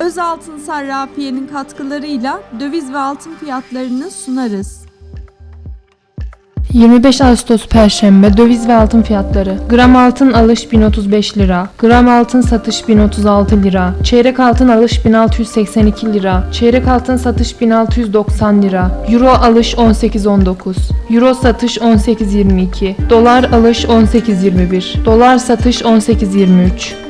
Özaltın Sarrafiye'nin katkılarıyla döviz ve altın fiyatlarını sunarız. 25 Ağustos Perşembe döviz ve altın fiyatları. Gram altın alış 1035 lira. Gram altın satış 1036 lira. Çeyrek altın alış 1682 lira. Çeyrek altın satış 1690 lira. Euro alış 18.19. Euro satış 18.22. Dolar alış 18.21. Dolar satış 18.23.